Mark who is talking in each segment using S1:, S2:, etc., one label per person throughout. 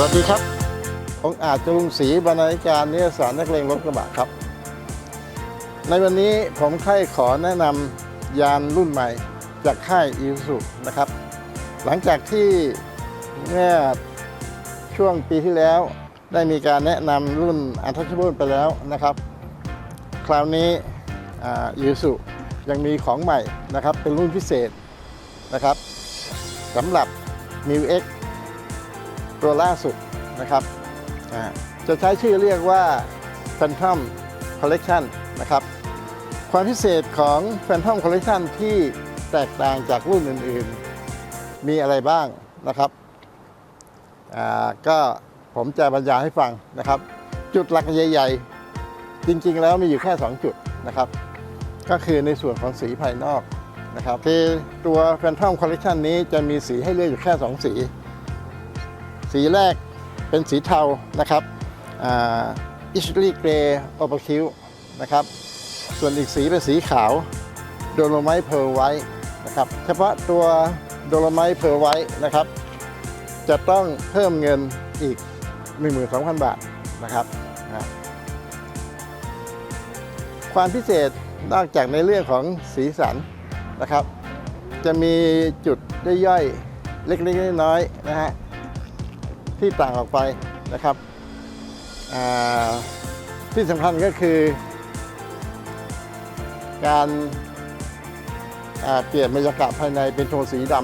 S1: สวัสดีครับ องอาจจรุงศรีบรรณาธิการนิยสารนักเลงรถกระบะครับ ในวันนี้ผมใคร่ขอแนะนำยานรุ่นใหม่จากค่ายอีสุนะครับ หลังจากที่เมื่อช่วงปีที่แล้วได้มีการแนะนำรุ่นอันทัชบิลไปแล้วนะครับ คราวนี้อีสุยังมีของใหม่นะครับ เป็นรุ่นพิเศษนะครับสำหรับ m i u X ตัวล่าสุดนะครับจะใช้ชื่อเรียกว่า Phantom Collection นะครับความพิเศษของ Phantom Collection ที่แตกต่างจากรุ่นอื่นๆ มีอะไรบ้างนะครับก็ผมจะบรรยายให้ฟังนะครับ จุดหลักใหญ่ ๆ จริงๆ แล้วมีอยู่แค่ 2 จุดนะครับ ก็คือในส่วนของสีภายนอกนะครับคือตัว Phantom Collection นี้จะมีสีให้เลือกอยู่แค่ 2 สี สีแรกเป็นสีเทานะครับอิชลีเกรย์โอเปอร์คิวนะครับ ส่วนอีกสีเป็นสีขาวโดโลไมต์เพ r ร์ไวท์นะครับ เฉพาะตัวโดโลไมต์เพ r ร์ไวท์นะครับ จะต้องเพิ่มเงินอีก 12,000 บาทนะครับนะความพิเศษนอกจากในเรื่องของสีสันนะครับ จะมีจุดย่อยๆเล็กๆน้อยๆนะฮะ ที่ต่างออกไปนะครับที่สำคัญก็คือ การเปลี่ยนบรรยากาศภายในเป็นโทนสีด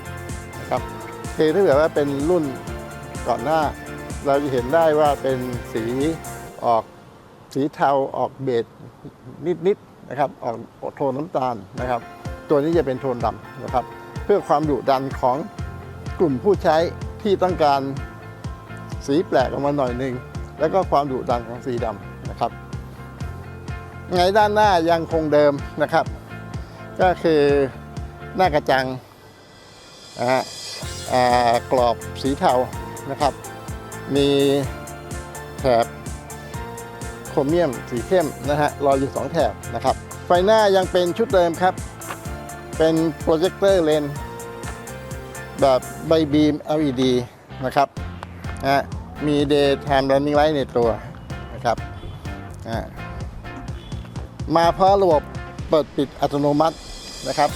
S1: ำนะครับคือถ้าเกิดว่าเป็นรุ่นก่อนหน้า เราจะเห็นได้ว่าเป็นสีออกสีเทาออกเบจนิดๆนะครับออกโทนน้ำตาลนะครับ ตัวนี้จะเป็นโทนดำนะครับ เพื่อความดุดันของกลุ่มผู้ใช้ที่ต้องการ สีแปลกออกมาหน่อยหนึ่งแล้วก็ความดุดันของสีดำนะครับ ไงด้านหน้ายังคงเดิมนะครับ ก็คือหน้ากระจังนะฮะกรอบสีเทานะครับ มีแถบโครเมียมสีเข้มนะฮะรอยอยู่สองแถบนะครับ ไฟหน้ายังเป็นชุดเดิมครับ เป็นโปรเจคเตอร์เลนแบบใบบีม LED นะครับนะ มี daytime running light ในตัวนะครับมาเพราะระบบเปิดปิดอัตโนมัตินะครับ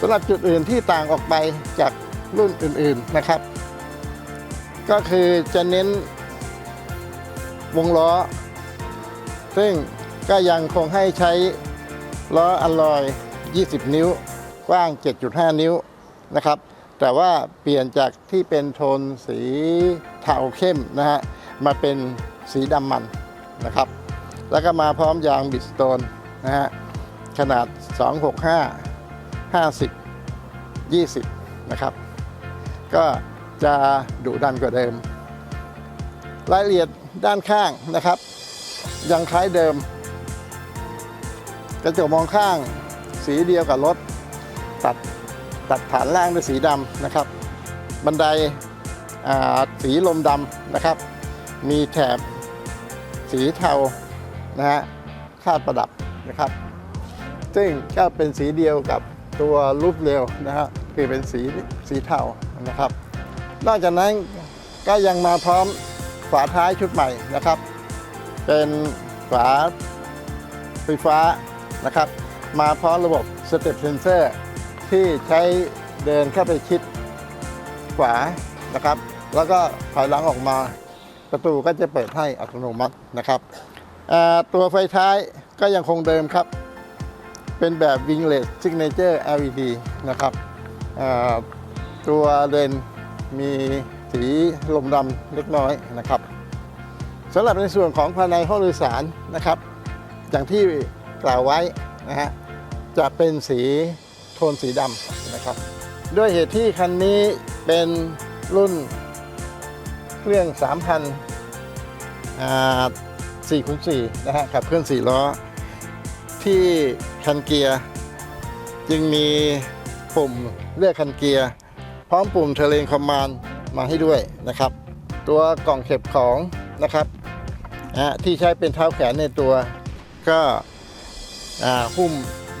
S1: สำหรับจุดอื่นที่ต่างออกไปจากรุ่นอื่นๆนะครับ ก็คือจะเน้นวงล้อ ซึ่งก็ยังคงให้ใช้ล้ออลลอย 20 นิ้ว กว้าง 7.5 นิ้วนะครับ แต่ว่าเปลี่ยนจากที่เป็นโทนสีเทาเข้มนะฮะมาเป็นสีดำมันนะครับ แล้วก็มาพร้อมยางบิดสโตนนะฮะขนาด 265 50 20 นะครับ ก็จะดุดันกว่าเดิม รายละเอียดด้านข้างนะครับ ยังคล้ายเดิม กระจกมองข้างสีเดียวกับรถตัด ตัดฐานล่างด้วยสีดำนะครับ บันไดสีลมดำนะครับ มีแถบสีเทานะฮะคาดประดับนะครับ ซึ่งก็เป็นสีเดียวกับตัวรูปเร็วนะฮะคือเป็นสีสีเทานะครับ นอกจากนั้นก็ยังมาพร้อมฝาท้ายชุดใหม่นะครับ เป็นฝาไฟฟ้านะครับ มาพร้อมระบบสเต็ปเซนเซอร์ ที่ใช้เดินเข้าไปชิดขวานะครับ แล้วก็ถอยหลังออกมาประตูก็จะเปิดให้อัตโนมัตินะครับ ตัวไฟท้ายก็ยังคงเดิมครับ เป็นแบบ Wingless Signature LED นะครับตัวเลนมีสีลมดำเล็กน้อยนะครับสำหรับในส่วนของภายในห้องโดยสารนะครับ อย่างที่กล่าวไว้นะฮะจะเป็นสี โทนสีดำนะครับ ด้วยเหตุที่คันนี้เป็นรุ่นเครื่อง 3,000อ่า4คูณ4นะฮะขับเคลื่อน4ล้อ ที่คันเกียร์จึงมีปุ่มเลือกคันเกียร์พร้อมปุ่มเทเลนคอมมานด์มาให้ด้วยนะครับ ตัวกล่องเก็บของนะครับที่ใช้เป็นเท้าแขนในตัวก็อ่าหุ้ม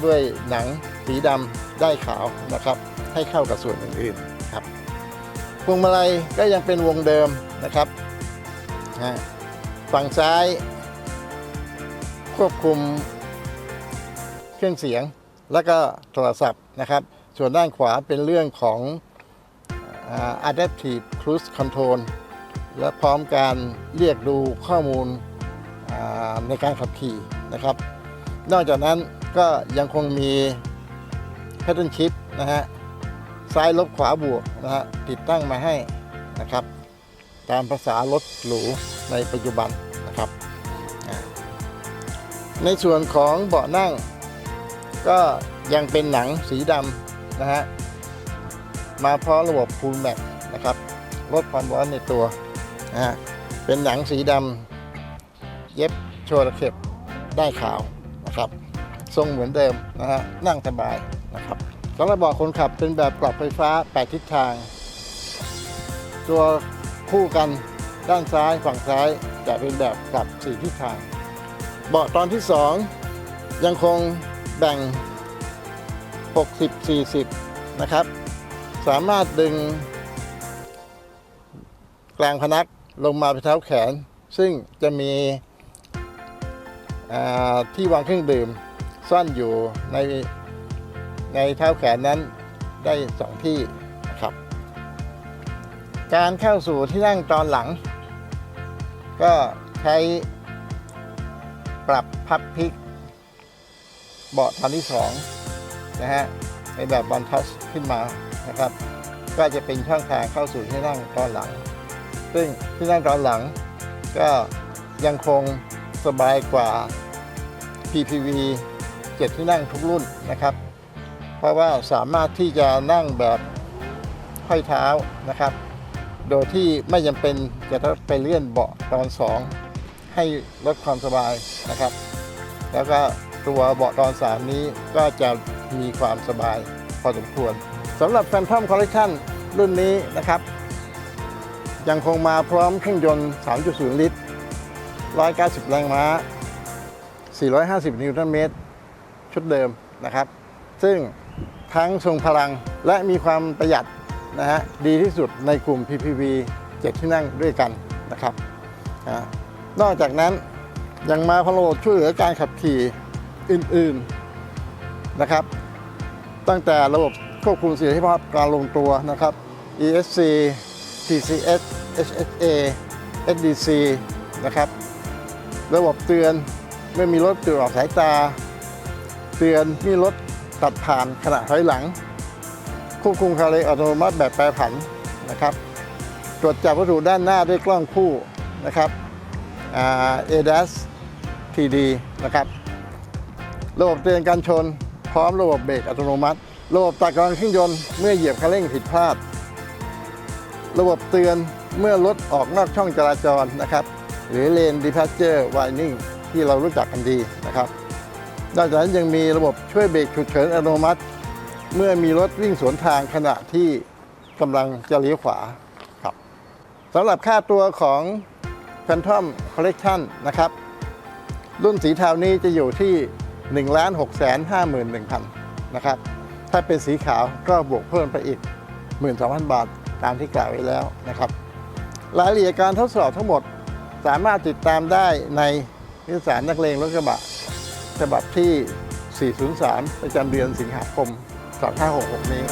S1: ด้วยหนังสีดำ ได้ขาวนะครับ ให้เข้ากับส่วนอื่นๆครับพวงมาลัยก็ยังเป็นวงเดิมนะครับฝั่งซ้าย ควบคุมเครื่องเสียงแล้วก็โทรศัพท์นะครับ ส่วนด้านขวาเป็นเรื่องของอ่า adaptive cruise control และพร้อมการเรียกดูข้อมูลในการขับขี่นะครับ นอกจากนั้นก็ยังคงมี pattern shift นะฮะซ้ายลบขวาบวกนะฮะติดตั้งมาให้นะครับ ตามภาษารถหรูในปัจจุบันนะครับ ในส่วนของเบาะนั่ง ก็ยังเป็นหนังสีดำนะฮะมาพร้อมระบบ Cool Max นะครับลดความร้อนในตัวนะฮะเป็นหนังสีดำเย็บโชว์ตะเข็บได้ขาวนะครับ ทรงเหมือนเดิมนะฮะนั่งสบาย นะครับสำหรับเบาะคนขับเป็นแบบปรับไฟฟ้า 8 ทิศทาง ตัวคู่กันด้านซ้ายฝั่งซ้ายจะเป็นแบบปรับ4ทิศทาง เบาะตอนที่ 2 ยังคงแบ่ง 60-40 นะครับ สามารถดึง กลางพนักลงมาไปเท้าแขน ซึ่งจะมีที่วางเครื่องดื่มซ่อนอยู่ใน ในเท้าแขนนั้นได้สองที่นะครับ การเข้าสู่ที่นั่งตอนหลัง ก็ใช้ปรับพับพลิก เบาะตอนที่สองนะฮะในแบบบอลทัชขึ้นมานะครับ ก็จะเป็นช่องทางเข้าสู่ที่นั่งตอนหลัง ซึ่งที่นั่งตอนหลังก็ยังคงสบายกว่า PPV 7 ที่นั่งทุกรุ่นนะครับ ราะว่าสามารถที่จะนั่งแบบห้อยเท้านะครับ โดยที่ไม่จำเป็นจะต้องไปเลื่อนเบาะตอนสองให้ลดความสบายนะครับ แล้วก็ตัวเบาะตอนสามนี้ก็จะมีความสบายพอสมควรสำหรับ Phantom Collection รุ่นนี้นะครับ ยังคงมาพร้อมเครื่องยนต์ 3.0 ลิตร 190 แรงม้า 450 นิวตันเมตร ชุดเดิมนะครับ ซึ่ง ทั้งทรงพลังและมีความประหยัดนะฮะดีที่สุดในกลุ่ม PPV 7 ที่นั่งด้วยกันนะครับนอกจากนั้นยังมาพโลดช่วยเหลือการขับขี่อื่นๆนะครับ ตั้งแต่ระบบควบคุมเสียงที่ภาพการลงตัวนะครับ ESC TCS HSA SDC นะครับ ระบบเตือนเมื่อมีรถติดออกสายตา เตือนมีรถ ตัดผ่านขณะถอยหลัง ควบคุมคาร์เลอัตโนมัติแบบแปรผันนะครับ ตรวจจับวัตถุด้านหน้าด้วยกล้องคู่นะครับเอ่า ADAS TD นะครับระบบเตือนการชน พร้อมระบบเบรกอัตโนมัติ ระบบตัดกำลังเครื่องยนต์เมื่อเหยียบคันเร่งผิดพลาด ระบบเตือนเมื่อรถออกนอกช่องจราจรนะครับ หรือ Lane Departure Warning ที่เรารู้จักกันดีนะครับ นอกจากนั้นยังมีระบบช่วยเบรกฉุกเฉินอัตโนมัติ เมื่อมีรถวิ่งสวนทางขณะที่กำลังจะเลี้ยวขวาครับสำหรับค่าตัวของ Phantom Collection นะครับ รุ่นสีเทานี้จะอยู่ที่ 1 6 5 1 0 0 0 นะครับ ถ้าเป็นสีขาวก็บวกเพิ่มไปอีก 12,000 บาทตามที่กล่าวไว้แล้วนะครับ รายละเอียดการทดสอบทั้งหมดสามารถติดตามได้ในนิตยสารนักเลงรถกระบะ ฉบับที่ 403 ประจำเดือนสิงหาคม 2566 นี้